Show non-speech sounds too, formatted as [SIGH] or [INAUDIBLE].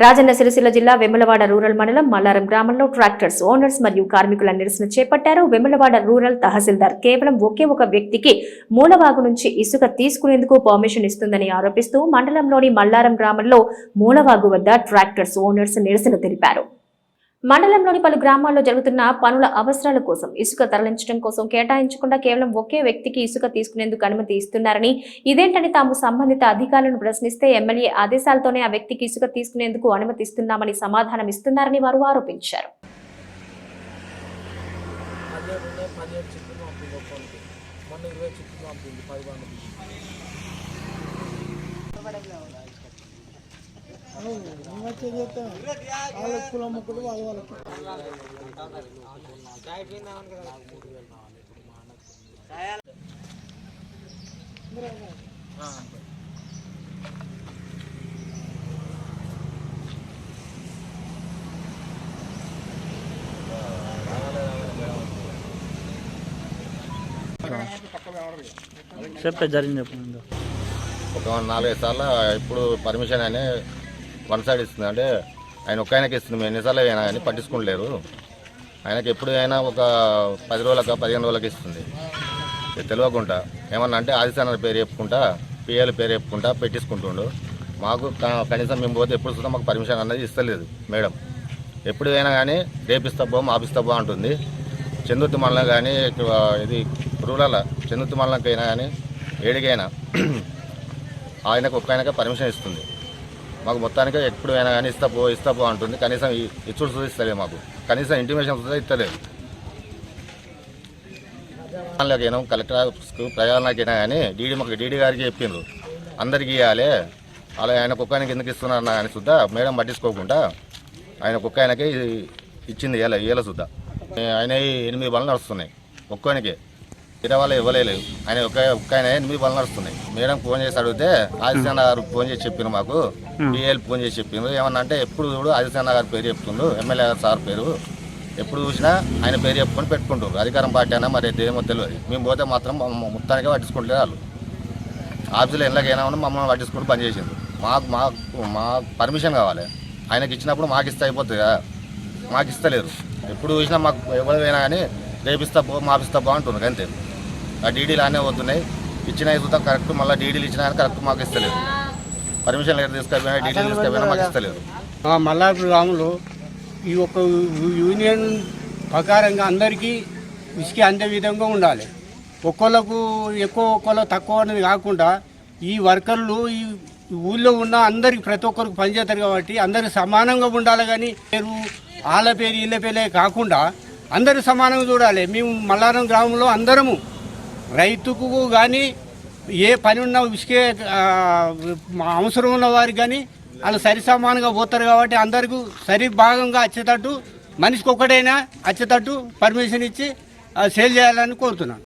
రాజన్న సిరిసిల్ల జిల్లా వెమ్మలవాడ రూరల్ మండలం మల్లారం గ్రామంలో ట్రాక్టర్స్ ఓనర్స్ మరియు కార్మికుల నిరసన చేపట్టారు. వెమ్మలవాడ రూరల్ తహసీల్దార్ కేవలం ఒకే ఒక వ్యక్తికి మూలవాగు నుంచి ఇసుక తీసుకునేందుకు పర్మిషన్ ఇస్తుందని ఆరోపిస్తూ మండలంలోని మల్లారం గ్రామంలో మూలవాగు వద్ద ట్రాక్టర్స్ ఓనర్స్ నిరసన తెలిపారు. మండలంలోని పలు గ్రామాల్లో జరుగుతున్న పనుల అవసరాల కోసం ఇసుక తరలించడం కోసం కేటాయించకుండా కేవలం ఒకే వ్యక్తికి ఇసుక తీసుకునేందుకు అనుమతి ఇస్తున్నారని ఇదేంటని తాము సంబంధిత అధికారులను ప్రశ్నిస్తే ఎమ్మెల్యే ఆదేశాలతోనే ఆ వ్యక్తికి ఇసుక తీసుకునేందుకు అనుమతిస్తున్నామని సమాధానం ఇస్తున్నారని వారు ఆరోపించారు. పంపింది మొన్న కులం ముక్కలు వాళ్ళ వాళ్ళకి. చెప్పే జరిగింది ఒక నాలుగైదు సార్లు ఇప్పుడు పర్మిషన్ అని వన్ సైడ్ ఇస్తుంది. అంటే ఆయన ఒక్క ఆయనకి ఇస్తుంది. మేము ఎన్నిసార్లు అయినా కానీ పట్టించుకోలేరు. ఆయనకి ఎప్పుడు అయినా ఒక పది రోజులకు పదిహేను రోజులకి ఇస్తుంది. ఇది తెలియకుండా. ఏమన్నా అంటే ఆదిశాన పేరు చెప్పుకుంటా పిఎల్ పేరు చెప్పుకుంటా పెట్టించుకుంటుండు. మాకు కనీసం మేము పోతే ఎప్పుడు చూద్దాం మాకు పర్మిషన్ అనేది ఇస్తలేదు మేడం. ఎప్పుడు అయినా కానీ రేపిస్తా పో మాపిస్తా పో అంటుంది. చందుర్తి మండలం కానీ ఇది రూరల్ చందుర్తి మండలంకైనా కానీ ఏడికైనా [CLEARS THROAT] ఆయనకు ఒక్క ఆయనకే పర్మిషన్ ఇస్తుంది. మాకు మొత్తానికి ఎప్పుడు అయినా కానీ ఇస్తా పో ఇస్తా పో అంటుంది. కనీసం ఇచ్చుడు చూపిస్తలేదు మాకు. కనీసం ఇంటిమేషన్ చూస్తే ఇస్తలేదు. ప్రయాణాలకైనా కలెక్టర్ ఆఫీస్కు ప్రయాణాలకైనా కానీ డీడీ మాకు డీడీ గారికి చెప్పిండ్రు. అందరికి ఇవ్వాలి అలా ఆయన కుక్కానికి ఎందుకు ఇస్తున్నారన్న కానీ సుద్దా మేడం పట్టించుకోకుండా ఆయన కుక్క ఆయనకి ఇచ్చింది ఇవ్వాలి ఇవ్వాలి సుద్దా. ఆయన ఎనిమిది బలం నడుస్తున్నాయి. ఒక్కోనికి. ఇరవై వాళ్ళు ఇవ్వలేదు ఆయన ఒక్క ఒక్క ఆయన ఎనిమిది బళ్ళు నడుస్తున్నాయి. మేడం ఫోన్ చేసి అడిగితే ఆదిత్యన్న గారు ఫోన్ చేసి చెప్పిండ్రు మాకు. పిఎల్ ఫోన్ చేసి చెప్పిండ్రు ఏమన్నా అంటే ఎప్పుడు చూడు ఆదిత్యన్న గారి పేరు చెప్తుండ్రు. ఎమ్మెల్యే గారు సార్ పేరు. ఎప్పుడు చూసినా ఆయన పేరు చెప్పుకొని పెట్టుకుంటారు అధికారం పార్టీ అయినా మరి ఏమో తెలియదు. మేము పోతే మాత్రం మొత్తానికే పట్టించుకుంటలేదు వాళ్ళు. ఆఫీసులో ఎలాగైనా ఉన్నా మమ్మల్ని పట్టించుకుంటూ పని చేసిండ్రు. మాకు మాకు మా పర్మిషన్ కావాలి. ఆయనకి ఇచ్చినప్పుడు మాకు ఇస్తే అయిపోతుంది కదా మాకు ఇస్తలేరు. ఎప్పుడు చూసినా మాకు ఎవరైనా కానీ రేపిస్తా పో మాపిస్తా అంటున్నారు అంతే. ఆ డీడీలు అనే పోతున్నాయి. ఇచ్చిన చూద్దాం కరెక్ట్ మళ్ళీ డీడీలు ఇచ్చినా కానీ కరెక్ట్ మాకు ఇస్తలేదు పర్మిషన్ లెటర్ తీసుకెళ్ళిపోయినా డీడీలు తీసుకెళ్ళిపోయినా మాకు ఇస్తలేదు మా మల్లాపూర్ గ్రామంలో ఈ యొక్క యూనియన్ ప్రకారంగా అందరికీ ఇసుక అందే విధంగా ఉండాలి. ఒక్కొక్కలకు ఎక్కువ ఒక్కొక్కరు తక్కువ అనేది కాకుండా ఈ వర్కర్లు ఈ ఊళ్ళో ఉన్న అందరికి ప్రతి ఒక్కరికి పనిచేస్తారు కాబట్టి అందరికి సమానంగా ఉండాలి కానీ పేరు వాళ్ళ పేరు వీళ్ళ పేరే కాకుండా అందరూ సమానంగా చూడాలి. మేము మల్లారం గ్రామంలో అందరము రైతుకు కానీ ఏ పని ఉన్న ఇసుకే అవసరం ఉన్న వారికి కానీ వాళ్ళు సరి సమానంగా పోతారు కాబట్టి అందరికీ సరి భాగంగా వచ్చేటట్టు మనిషికి ఒక్కడైనా వచ్చేటట్టు పర్మిషన్ ఇచ్చి సేల్ చేయాలని కోరుతున్నాను.